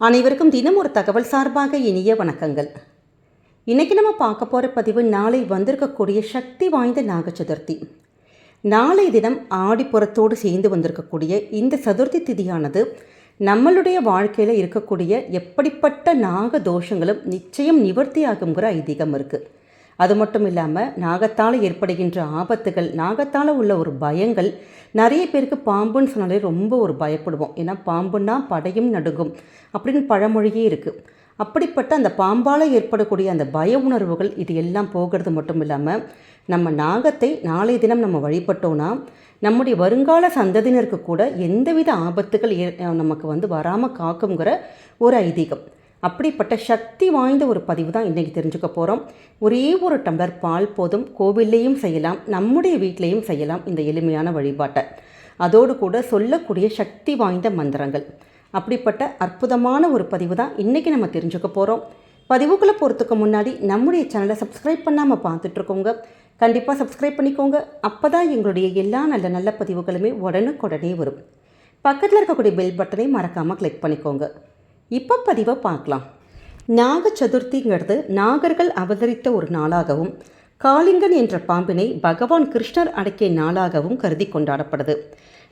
அனைவருக்கும் தினம் ஒரு தகவல் சார்பாக இனிய வணக்கங்கள். இன்றைக்கி நம்ம பார்க்க போகிற பதிவு நாளை வந்திருக்கக்கூடிய சக்தி வாய்ந்த நாக சதுர்த்தி நாளை தினம் ஆடிப்புறத்தோடு சேர்ந்து வந்திருக்கக்கூடிய இந்த சதுர்த்தி திதியானது நம்மளுடைய வாழ்க்கையில் இருக்கக்கூடிய எப்படிப்பட்ட நாக தோஷங்களும் நிச்சயம் நிவர்த்தி ஆகுங்கிற ஐதீகம் இருக்குது அது மட்டும் இல்லாமல் நாகத்தால் ஏற்படுகின்ற ஆபத்துகள் நாகத்தால் உள்ள ஒரு பயங்கள் நிறைய பேருக்கு பாம்புன்னு சொன்னாலே ரொம்ப ஒரு பயப்படுவோம். ஏன்னா பாம்புன்னா படையும் நடுங்கும் அப்படின்னு பழமொழியே இருக்குது அப்படிப்பட்ட அந்த பாம்பால் ஏற்படக்கூடிய அந்த பய உணர்வுகள் இது எல்லாம் போகிறது மட்டும் இல்லாமல் நம்ம நாகத்தை நாளைய தினம் நம்ம வழிபட்டோன்னா நம்முடைய வருங்கால சந்ததியினருக்கு கூட எந்தவித ஆபத்துகள் ஏ நமக்கு வந்து வராமல் காக்குங்கிற ஒரு ஐதீகம். அப்படிப்பட்ட சக்தி வாய்ந்த ஒரு பதிவு தான் இன்றைக்கி தெரிஞ்சுக்க போகிறோம் ஒரே ஒரு டம்ளர் பால் போதும். கோவில்லையும் செய்யலாம். நம்முடைய வீட்லேயும் செய்யலாம் இந்த எளிமையான வழிபாட்டை. அதோடு கூட சொல்லக்கூடிய சக்தி வாய்ந்த மந்திரங்கள். அப்படிப்பட்ட அற்புதமான ஒரு பதிவு தான் இன்றைக்கி நம்ம தெரிஞ்சுக்க போகிறோம் பதிவுக்குள்ளே போகிறதுக்கு முன்னாடி நம்முடைய சேனலை சப்ஸ்கிரைப் பண்ணாமல் பார்த்துட்ருக்கோங்க. கண்டிப்பாக சப்ஸ்கிரைப் பண்ணிக்கோங்க. அப்போ தான் எங்களுடைய எல்லா நல்ல நல்ல பதிவுகளுமே உடனுக்குடனே வரும். பக்கத்தில் இருக்கக்கூடிய பெல் பட்டனை மறக்காமல் கிளிக் பண்ணிக்கோங்க. இப்போ பதிவை பார்க்கலாம். நாக சதுர்த்திங்கிறது நாகர்கள் அவதரித்த ஒரு நாளாகவும் காளிங்கன் என்ற பாம்பினை பகவான் கிருஷ்ணர் அடக்கிய நாளாகவும் கருதி கொண்டாடப்படுது.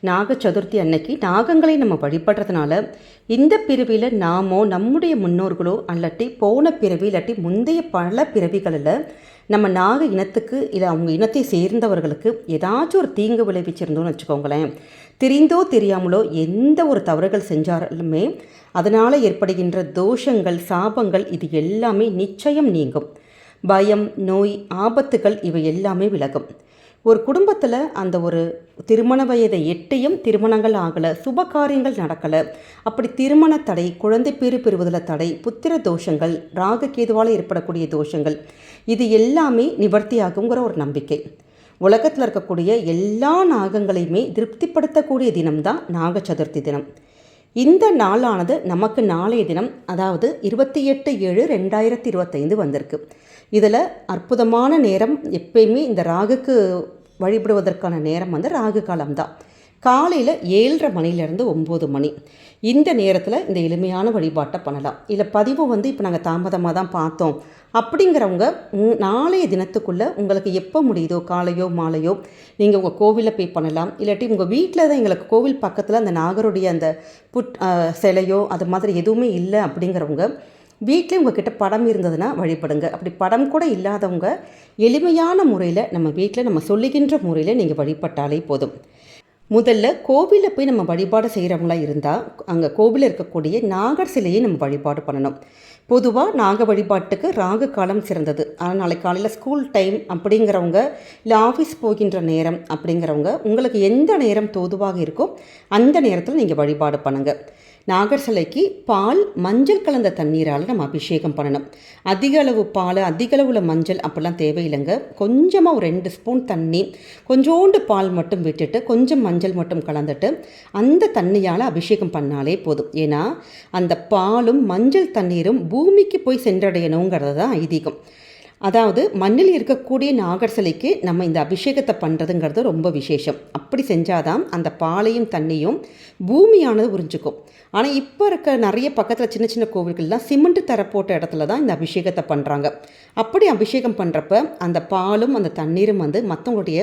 நாக சதுர்த்தி அன்னைக்கு நாகங்களை நம்ம வழிபடுறதுனால இந்த பிறவியில் நாமோ நம்முடைய முன்னோர்களோ அல்லாட்டி போன பிறவி இல்லாட்டி முந்தைய பல பிறவிகளில் நம்ம நாக இனத்துக்கு இல்லை அவங்க இனத்தை சேர்ந்தவர்களுக்கு ஏதாச்சும் ஒரு தீங்கு விளைவிச்சிருந்தோம்னு வச்சுக்கோங்களேன். தெரிந்தோ தெரியாமலோ எந்த ஒரு தவறுகள் செஞ்சாலுமே அதனால் ஏற்படுகின்ற தோஷங்கள் சாபங்கள் இது எல்லாமே நிச்சயம் நீங்கும். பயம் நோய் ஆபத்துகள் இவை எல்லாமே விலகும். ஒரு குடும்பத்தில் அந்த ஒரு திருமண வயதை எட்டையும் திருமணங்கள் ஆகலை சுப காரியங்கள் நடக்கலை. அப்படி திருமண தடை குழந்தை பேறு பெறுவதில் தடை புத்திர தோஷங்கள் ராககேதுவால் ஏற்படக்கூடிய தோஷங்கள் இது எல்லாமே நிவர்த்தியாகுங்கிற ஒரு நம்பிக்கை. உலகத்தில் இருக்கக்கூடிய எல்லா நாகங்களையுமே திருப்திப்படுத்தக்கூடிய தினம்தான் நாக சதுர்த்தி தினம். இந்த நாளானது நமக்கு நாளைய தினம் அதாவது இருபத்தி எட்டு ஏழு ரெண்டாயிரத்தி இருபத்தைந்து வந்திருக்கு. இதில் அற்புதமான நேரம் எப்பயுமே இந்த ராகுக்கு வழிபடுவதற்கான நேரம் வந்து ராகு காலம்தான். காலையில் ஏழரை மணிலேருந்து ஒம்பது மணி. இந்த நேரத்தில் இந்த எளிமையான வழிபாட்டை பண்ணலாம். இல்லை பதிவு வந்து இப்போ நாங்கள் தாமதமாக தான் பார்த்தோம். அப்படிங்கிறவங்க நாளைய தினத்துக்குள்ளே உங்களுக்கு எப்போ முடியுதோ காலையோ மாலையோ நீங்கள் உங்கள் கோவிலில் போய் பண்ணலாம். இல்லாட்டி உங்கள் வீட்டில் தான் எங்களுக்கு கோவில் பக்கத்தில் அந்த நாகருடைய அந்த புட் சிலையோ அது மாதிரி எதுவுமே இல்லை அப்படிங்கிறவங்க வீட்டிலே உங்ககிட்ட படம் இருந்ததுன்னா வழிபடுங்க. அப்படி படம் கூட இல்லாதவங்க எளிமையான முறையில் நம்ம வீட்டில் நம்ம சொல்லுகின்ற முறையில் நீங்கள் வழிபட்டாலே போதும். முதல்ல கோவிலில் போய் நம்ம வழிபாடு செய்கிறவங்களா இருந்தால் அங்கே கோவிலில் இருக்கக்கூடிய நாகர் சிலையை நம்ம வழிபாடு பண்ணணும். பொதுவாக நாக வழிபாட்டுக்கு ராகு காலம் சிறந்தது. ஆனால் நாளைக்கு காலையில் ஸ்கூல் டைம் அப்படிங்கிறவங்க இல்லை ஆஃபீஸ் போகின்ற நேரம் அப்படிங்கிறவங்க உங்களுக்கு எந்த நேரம் தோதுவாக இருக்கோ அந்த நேரத்தில் நீங்கள் வழிபாடு பண்ணுங்கள் நாகர் சிலைக்கு பால் மஞ்சள் கலந்த தண்ணீரால் நம்ம அபிஷேகம் பண்ணணும். அதிக அளவு பால் அதிக அளவில் மஞ்சள் அப்படிலாம் தேவையில்லைங்க. கொஞ்சமாக ஒரு ரெண்டு ஸ்பூன் தண்ணி கொஞ்சோண்டு பால் மட்டும் விட்டுட்டு கொஞ்சம் மஞ்சள் மட்டும் கலந்துட்டு அந்த தண்ணியால் அபிஷேகம் பண்ணாலே போதும். ஏன்னா அந்த பாலும் மஞ்சள் தண்ணீரும் பூமிக்கு போய் சென்றடையணுங்கிறது தான் ஐதீகம். அதாவது மண்ணில் இருக்கக்கூடிய நாகர் சிலைக்கு நம்ம இந்த அபிஷேகத்தை பண்ணுறதுங்கிறது ரொம்ப விசேஷம். அப்படி செஞ்சாதான் அந்த பாலையும் தண்ணியும் பூமியானது உறிஞ்சிக்கும். ஆனால் இப்போ இருக்க நிறைய பக்கத்தில் சின்ன சின்ன கோவில்கள்லாம் சிமெண்ட் தர போட்ட இடத்துல தான் இந்த அபிஷேகத்தை பண்ணுறாங்க அப்படி அபிஷேகம் பண்ணுறப்ப அந்த பாலும் அந்த தண்ணீரும் வந்து மற்றவங்களுடைய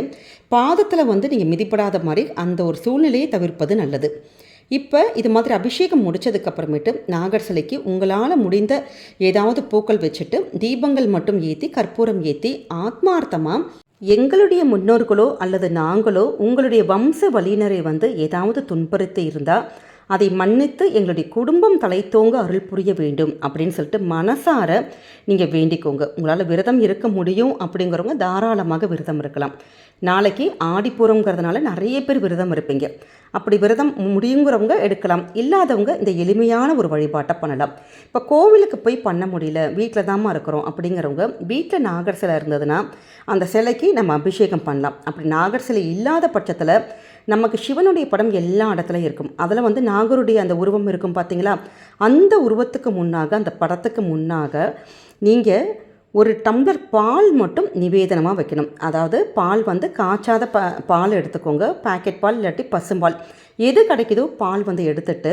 பாதத்தில் வந்து நீங்கள் மிதிப்படாத மாதிரி அந்த ஒரு சூழ்நிலையை தவிர்ப்பது நல்லது. இப்போ இது மாதிரி அபிஷேகம் முடித்ததுக்கப்புறமேட்டு நாகர் சிலைக்கு உங்களால் முடிந்த ஏதாவது பூக்கள் வச்சுட்டு தீபங்கள் மட்டும் ஏற்றி கற்பூரம் ஏற்றி ஆத்மார்த்தமாக எங்களுடைய முன்னோர்களோ அல்லது நாங்களோ உங்களுடைய வம்ச வழியினரை வந்து ஏதாவது துன்புறுத்தி இருந்தால் அதை மன்னித்து எங்களுடைய குடும்பம் தலைத்தோங்க அருள் புரிய வேண்டும் அப்படின்னு சொல்லிட்டு மனசார நீங்கள் வேண்டிக்கோங்க. உங்களால் விரதம் இருக்க முடியும் அப்படிங்கிறவங்க தாராளமாக விரதம் இருக்கலாம். நாளைக்கு ஆடிப்பூரங்கிறதுனால நிறைய பேர் விரதம் இருப்பீங்க. அப்படி விரதம் முடியுங்கிறவங்க எடுக்கலாம். இல்லாதவங்க இந்த எளிமையான ஒரு வழிபாட்டை பண்ணலாம். இப்போ கோவிலுக்கு போய் பண்ண முடியல வீட்டில் தாம்மா இருக்கிறோம் அப்படிங்கிறவங்க வீட்டில் நாகர் சிலை இருந்ததுன்னா அந்த சிலைக்கு நம்ம அபிஷேகம் பண்ணலாம். அப்படி நாகர் சிலை இல்லாத பட்சத்தில் நமக்கு சிவனுடைய படம் எல்லா இடத்துலையும் இருக்கும். அதில் வந்து நாகருடைய அந்த உருவம் இருக்கும் பார்த்தீங்களா அந்த உருவத்துக்கு முன்னாக அந்த படத்துக்கு முன்னாக நீங்கள் ஒரு டம்ளர் பால் மட்டும் நிவேதனமாக வைக்கணும். அதாவது பால் வந்து காய்ச்சாத ப பால் எடுத்துக்கோங்க. பேக்கெட் பால் இல்லாட்டி பசும்பால். எது கிடைக்குதோ பால் வந்து எடுத்துட்டு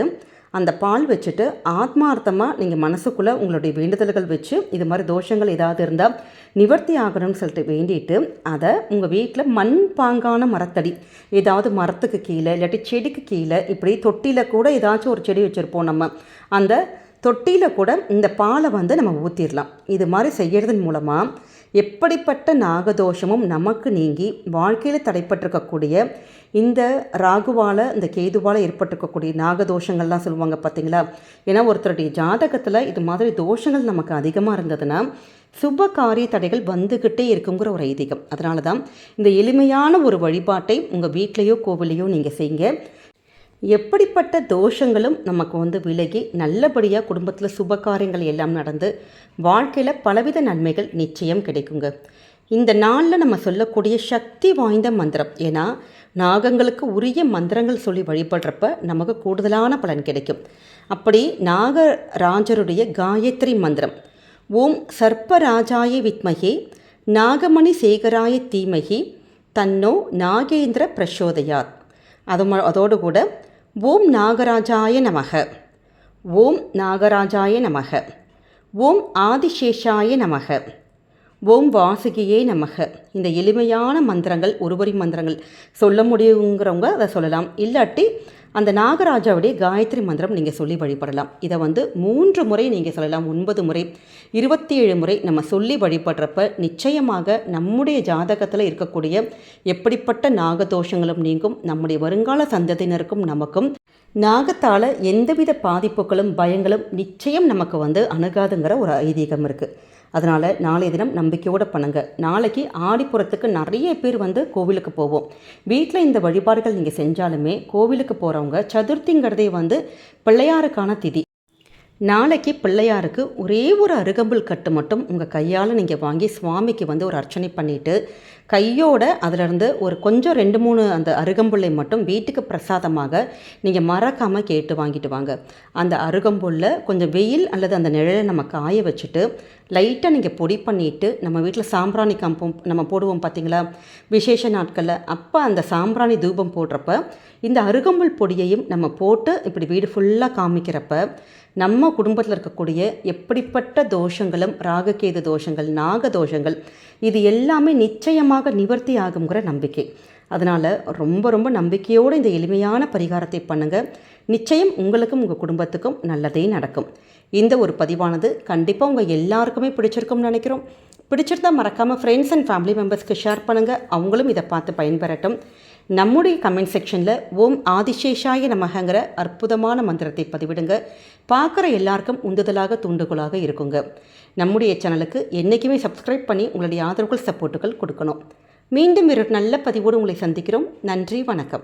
அந்த பால் வச்சுட்டு ஆத்மார்த்தமாக நீங்கள் மனசுக்குள்ளே உங்களுடைய வேண்டுதல்கள் வச்சு இது மாதிரி தோஷங்கள் ஏதாவது இருந்தால் நிவர்த்தி ஆகணும்னு சொல்லிட்டு வேண்டிட்டு அதை உங்கள் வீட்டில் மண் பாங்கான மரத்தடி ஏதாவது மரத்துக்கு கீழே இல்லாட்டி செடிக்கு கீழே இப்படி தொட்டியில் கூட ஏதாச்சும் ஒரு செடி வச்சுருப்போம் நம்ம. அந்த தொட்டியில் கூட இந்த பாலை வந்து நம்ம ஊற்றிடலாம் இது மாதிரி செய்கிறதன் மூலமாக எப்படிப்பட்ட நாகதோஷமும் நமக்கு நீங்கி வாழ்க்கையில் தடைப்பட்டிருக்கக்கூடிய இந்த ராகுவால் இந்த கேதுவால் ஏற்பட்டிருக்கக்கூடிய நாகதோஷங்கள்லாம் சொல்லுவாங்க பார்த்தீங்களா ஏன்னா ஒருத்தருடைய ஜாதகத்தில் இது மாதிரி தோஷங்கள் நமக்கு அதிகமாக இருந்ததுன்னா சுப காரிய தடைகள் வந்துக்கிட்டே இருக்குங்கிற ஒரு ஐதீகம். அதனால தான் இந்த எளிமையான ஒரு வழிபாட்டை உங்கள் வீட்லேயோ கோவிலையோ நீங்கள் செய்யுங்க. எப்படிப்பட்ட தோஷங்களும் நமக்கு வந்து விலகி நல்லபடியாக குடும்பத்தில் சுப காரியங்கள் எல்லாம் நடந்து வாழ்க்கையில் பலவித நன்மைகள் நிச்சயம் கிடைக்குங்க. இந்த நாளில் நம்ம சொல்லக்கூடிய சக்தி வாய்ந்த மந்திரம் ஏன்னா நாகங்களுக்கு உரிய மந்திரங்கள் சொல்லி வழிபடுறப்ப நமக்கு கூடுதலான பலன் கிடைக்கும். அப்படி நாகராஜருடைய காயத்ரி மந்திரம் ஓம் சர்ப்பராஜாய வித்மகே நாகமணி சேகராய தீமகி தன்னோ நாகேந்திர பிரசோதயாத். அது அதோடு கூட ஓம் நாகராஜாய நமக. ஓம் நாகராஜாய நமக. ஓம் ஆதிசேஷாய நமக. ஓம் வாசுகியே நமக. இந்த எளிமையான மந்திரங்கள் ஒருவரி மந்திரங்கள் சொல்ல முடியுங்கிறவங்க அதை சொல்லலாம். இல்லாட்டி அந்த நாகராஜாவுடைய காயத்ரி மந்திரம் நீங்கள் சொல்லி வழிபடலாம். இதை வந்து மூன்று முறை நீங்கள் சொல்லலாம். ஒன்பது முறை இருபத்தி ஏழு முறை நம்ம சொல்லி வழிபடுறப்ப நிச்சயமாக நம்முடைய ஜாதகத்தில் இருக்கக்கூடிய எப்படிப்பட்ட நாகதோஷங்களும் நீங்கும் நம்முடைய வருங்கால சந்ததியினருக்கும் நமக்கும் நாகத்தால் எந்தவித பாதிப்புகளும் பயங்களும் நிச்சயம் நமக்கு வந்து அணுகாதுங்கிற ஒரு ஐதீகம் இருக்குது அதனால் நாளைய தினம் நம்பிக்கையோடு பண்ணுங்க. நாளைக்கு ஆடிப்புறத்துக்கு நிறைய பேர் வந்து கோவிலுக்கு போவோம். வீட்டில் இந்த வழிபாடுகள் நீங்கள் செஞ்சாலுமே கோவிலுக்கு போகிறவங்க சதுர்த்திங்கிறதே வந்து பிள்ளையாருக்கான திதி. நாளைக்கு பிள்ளையாருக்கு ஒரே ஒரு அருகம்புல் கட்டு மட்டும் உங்கள் கையால் நீங்கள் வாங்கி சுவாமிக்கு வந்து ஒரு அர்ச்சனை பண்ணிவிட்டு கையோட அதிலிருந்து ஒரு கொஞ்சம் ரெண்டு மூணு அந்த அருகம்புல்லை மட்டும் வீட்டுக்கு பிரசாதமாக நீங்கள் மறக்காமல் கேட்டு வாங்கிட்டு வாங்க. அந்த அருகம்புல்லை கொஞ்சம் வெயில் அல்லது அந்த நிழலை நம்ம காய வச்சுட்டு லைட்டாக நீங்கள் பொடி பண்ணிவிட்டு நம்ம வீட்டில் சாம்பிராணி கம்பம் நம்ம போடுவோம் பார்த்தீங்களா விசேஷ நாட்களில் அப்போ அந்த சாம்பிராணி தூபம் போடுறப்ப இந்த அருகம்புல் பொடியையும் நம்ம போட்டு இப்படி வீடு ஃபுல்லாக காமிக்கிறப்ப நம்ம குடும்பத்தில் இருக்கக்கூடிய எப்படிப்பட்ட தோஷங்களும் ராககேது தோஷங்கள் நாக தோஷங்கள் இது எல்லாமே நிச்சயமாக நிவர்த்தி ஆகுங்கிற நம்பிக்கை. அதனால் ரொம்ப ரொம்ப நம்பிக்கையோடு இந்த எளிமையான பரிகாரத்தை பண்ணுங்கள் நிச்சயம் உங்களுக்கும் உங்கள் குடும்பத்துக்கும் நல்லதே நடக்கும். இந்த ஒரு பதிவானது கண்டிப்பாக உங்கள் எல்லாருக்குமே பிடிச்சிருக்கும்னு நினைக்கிறோம். பிடிச்சிருந்தா மறக்காமல் ஃப்ரெண்ட்ஸ் அண்ட் ஃபேமிலி மெம்பர்ஸ்க்கு ஷேர் பண்ணுங்கள் அவங்களும் இதை பார்த்து பயன்பெறட்டும். நம்முடைய கமெண்ட் செக்ஷனில் ஓம் ஆதிசேஷாய நமகங்கிற அற்புதமான மந்திரத்தை பதிவிடுங்க. பார்க்குற எல்லாருக்கும் உந்துதலாக தூண்டுகோலாக இருக்குங்க. நம்முடைய சேனலுக்கு என்றைக்குமே சப்ஸ்கிரைப் பண்ணி உங்களுடைய ஆதரவுகள் சப்போர்ட்டுகள் கொடுக்கணும். மீண்டும் ஒரு நல்ல பதிவோடு உங்களை சந்திக்கிறோம். நன்றி வணக்கம்.